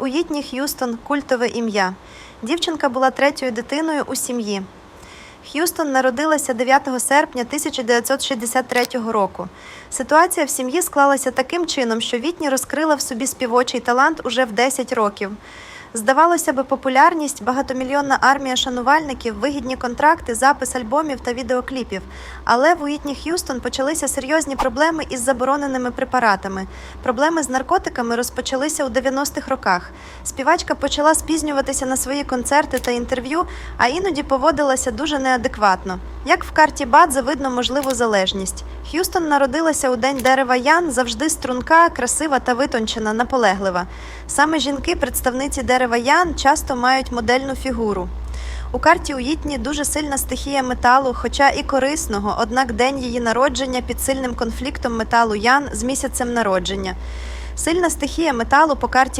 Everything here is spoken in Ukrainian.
У Їтні Х'юстон культове ім'я. Дівчинка була третьою дитиною у сім'ї. Х'юстон народилася 9 серпня 1963 року. Ситуація в сім'ї склалася таким чином, що Вітні розкрила в собі співочий талант уже в 10 років. Здавалося би, популярність, багатомільйонна армія шанувальників, вигідні контракти, запис альбомів та відеокліпів. Але в Уітні Х'юстон почалися серйозні проблеми із забороненими препаратами. Проблеми з наркотиками розпочалися у 90-х роках. Співачка почала спізнюватися на свої концерти та інтерв'ю, а іноді поводилася дуже неадекватно. Як в карті Бадзе видно можливу залежність. Х'юстон народилася у день дерева Ян, завжди струнка, красива та витончена, наполеглива. Саме жінки, представниці дерева Ян, часто мають модельну фігуру. У карті Уїтні дуже сильна стихія металу, хоча і корисного, однак день її народження під сильним конфліктом металу Ян з місяцем народження. Сильна стихія металу по карті